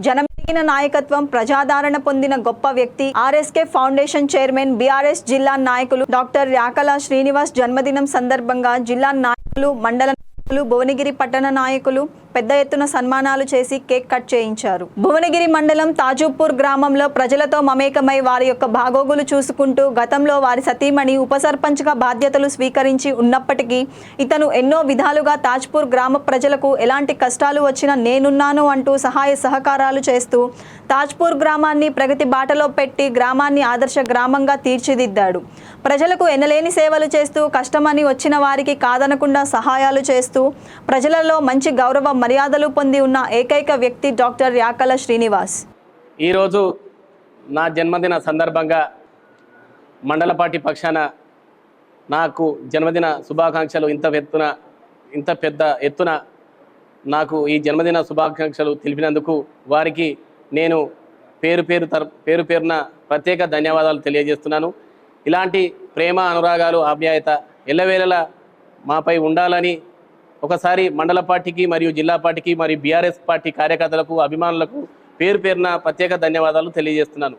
జనమెరిగిన నాయకత్వం ప్రజాదరణ పొందిన గొప్ప వ్యక్తి ఆర్ఎస్కే ఫౌండేషన్ చైర్మన్ బీఆర్ఎస్ జిల్లా నాయకులు డాక్టర్ యాకల శ్రీనివాస్ జన్మదినం సందర్భంగా జిల్లా నాయకులు మండల భువనగిరి పట్టణ నాయకులు పెద్ద ఎత్తున సన్మానాలు చేసి కేక్ కట్ చేయించారు. భువనగిరి మండలం తాజూపూర్ గ్రామంలో ప్రజలతో మమేకమై వారి యొక్క భాగోగులు చూసుకుంటూ గతంలో వారి సతీమణి ఉప సర్పంచ్గా బాధ్యతలు స్వీకరించి ఉన్నప్పటికీ ఇతను ఎన్నో విధాలుగా తాజ్పూర్ గ్రామ ప్రజలకు ఎలాంటి కష్టాలు వచ్చినా నేనున్నాను అంటూ సహాయ సహకారాలు చేస్తూ తాజ్పూర్ గ్రామాన్ని ప్రగతి బాటలో పెట్టి గ్రామాన్ని ఆదర్శ గ్రామంగా తీర్చిదిద్దాడు. ప్రజలకు ఎనలేని సేవలు చేస్తూ కష్టమని వచ్చిన వారికి కాదనకుండా సహాయాలు చేస్తూ చేస్తూ ప్రజలలో మంచి గౌరవ మర్యాదలు పొంది ఉన్న ఏకైక వ్యక్తి డాక్టర్ యాకల శ్రీనివాస్. ఈరోజు నా జన్మదిన సందర్భంగా మండల పార్టీ పక్షాన నాకు జన్మదిన శుభాకాంక్షలు ఇంత ఎత్తున ఇంత పెద్ద ఎత్తున నాకు ఈ జన్మదిన శుభాకాంక్షలు తెలిపినందుకు వారికి నేను పేరు పేరు తర పేరు పేరున ప్రత్యేక ధన్యవాదాలు తెలియజేస్తున్నాను. ఇలాంటి ప్రేమ అనురాగాలు ఆప్యాయత ఎల్లవేళలా మాపై ఉండాలని ఒకసారి మండల పార్టీకి మరియు జిల్లా పార్టీకి మరియు బీఆర్ఎస్ పార్టీ కార్యకర్తలకు అభిమానులకు పేరు పేరున ప్రత్యేక ధన్యవాదాలు తెలియజేస్తున్నాను.